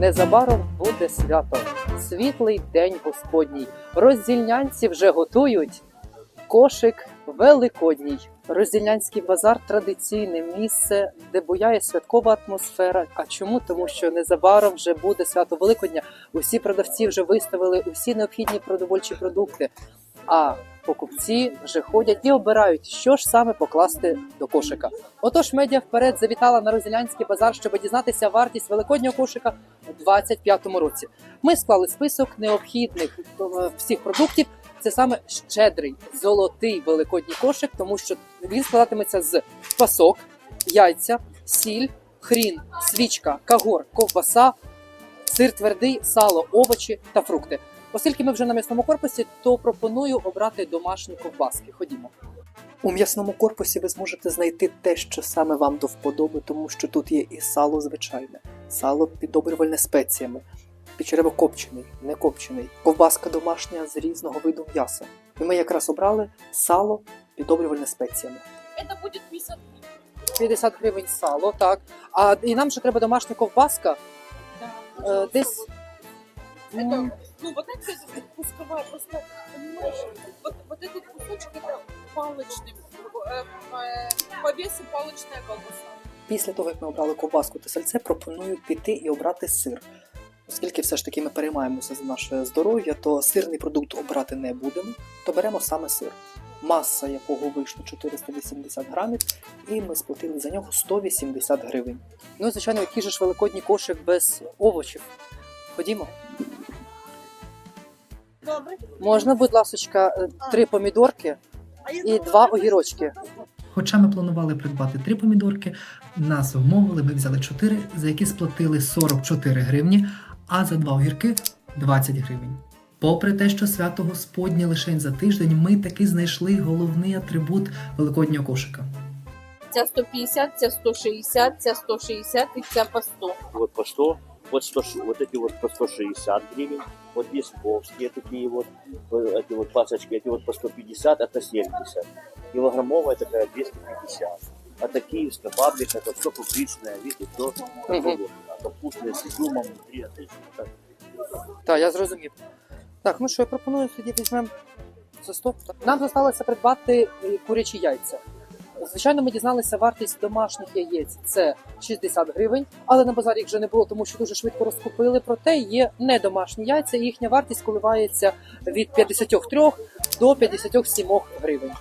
Незабаром буде свято, світлий день Господній. Роздільнянці вже готують кошик великодній. Роздільнянський базар традиційне місце, де буяє святкова атмосфера. А чому? Тому що незабаром вже буде свято Великодня. Усі продавці вже виставили усі необхідні продовольчі продукти. А покупці вже ходять і обирають, що ж саме покласти до кошика. Отож, медіа вперед завітала на Розділянський базар, щоб дізнатися вартість великоднього кошика у 2025 році. Ми склали список необхідних е, всіх продуктів. Це саме щедрий золотий великодній кошик, тому що він складатиметься з пасок, яйця, сіль, хрін, свічка, кагор, ковбаса, сир твердий, сало, овочі та фрукти. Оскільки ми вже на м'ясному корпусі, то пропоную обрати домашні ковбаски. Ходімо. У м'ясному корпусі ви зможете знайти те, що саме вам до вподоби, тому що тут є і сало звичайне, сало піддобрювальне спеціями, печеревокопчений, не копчений, ковбаска домашня з різного виду м'яса. І ми якраз обрали сало піддобрювальне спеціями. Это будет 50 гривен. 50 гривень сало, так. А і нам ще треба домашня ковбаска. Да. Е, десь Это, ну вот это кусковая, просто, понимаешь, вот, вот этот кусочек это палочный, э, э, по весу палочная колбаса. Після того, як ми обрали ковбаску та сальце, пропоную піти і обрати сир. Оскільки все ж таки ми переймаємося за наше здоров'я, то сирний продукт обрати не будемо, то беремо саме сир. Маса якого вийшло 480 грамів, і ми сплатили за нього 180 гривень. Ну, і, звичайно, який же ж великодній кошик без овочів. Ходімо. Добре. Можна, будь ласочка, е, три помідорки і два огірочки. Хоча ми планували придбати три помідорки, нас вмовили, ми взяли 4, за які сплатили 44 гривні, а за два огірки 20 гривень. Попри те, що свято Господнє лише за тиждень, ми таки знайшли головний атрибут великоднього кошика. Ця 150, ця 160, ця 160 і ця по 100. вот по 100, вот, 100, ш- вот эти вот по 160 гривен, вот весковские такие вот, э, эти вот пасочки, эти вот по 150, это 70. Килограммовая такая 250. А такие с кабабик, это все фабричное, видите, все Мгм. капустные с изюмом внутри, это ещё так. Так, я зрозумів. Так, ну що, я пропоную тоді візьмемо за 100. Нам залишилося придбати е, курячі яйця. Звичайно, ми дізналися вартість домашніх яєць це 60 гривень, але на базарі їх вже не було, тому що дуже швидко розкупили. Проте є недомашні яйця, і їхня вартість коливається від 53 до 57 гривень.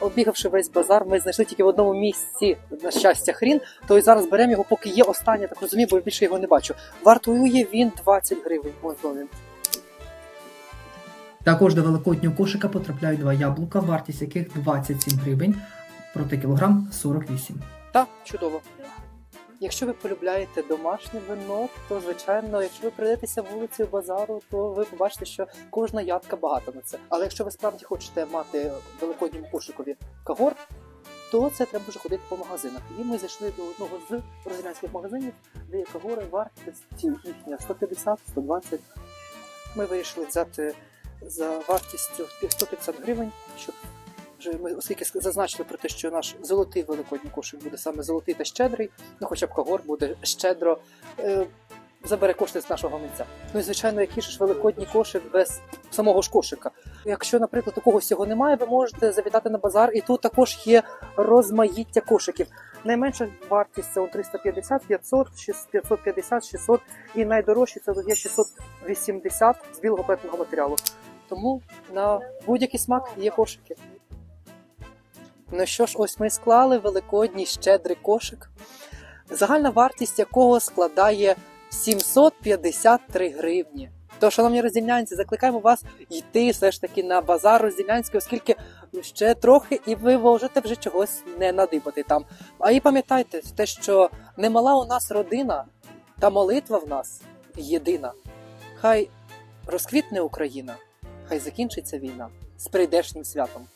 Обігавши весь базар, ми знайшли тільки в одному місці на щастя хрін. То і зараз беремо його, поки є останнє, так розумію, бо більше його не бачу. Вартує він 20 гривень. Ось. Також до великоднього кошика потрапляють два яблука, вартість яких 27 гривень, проти кілограм 48. Так, чудово. Якщо ви полюбляєте домашнє вино, то звичайно, якщо ви прийдетеся вулицею базару, то ви побачите, що кожна ядка багата на це. Але якщо ви справді хочете мати великодньому кошикові кагор, то це треба вже ходити по магазинах. І ми зайшли до одного з розглянських магазинів, де є кагори вартість їхня 150-120. Ми вирішили взяти за вартістю 150 гривень, щоб вже ми, оскільки зазначили про те, що наш золотий великодній кошик буде саме золотий та щедрий, ну хоча б Кагор буде щедро е, забере кошти з нашого гаманця. Ну і звичайно, який ж великодній кошик без самого ж кошика. Якщо, наприклад, у когось його немає, ви можете завітати на базар, і тут також є розмаїття кошиків. Найменша вартість це он 350, 500, 550, 600 і найдорожчий це є 680 з білого петного матеріалу. Тому на будь-який смак є кошики. Ну що ж, ось ми склали великодній щедрий кошик, загальна вартість якого складає 753 гривні. То, шановні роздільнянці, закликаємо вас йти все ж таки на базар роздільнянський, оскільки ще трохи і ви можете вже чогось не надибати там. А і пам'ятайте те, що немала у нас родина, та молитва в нас єдина. Хай розквітне Україна, хай закінчиться війна з прийдешнім святом.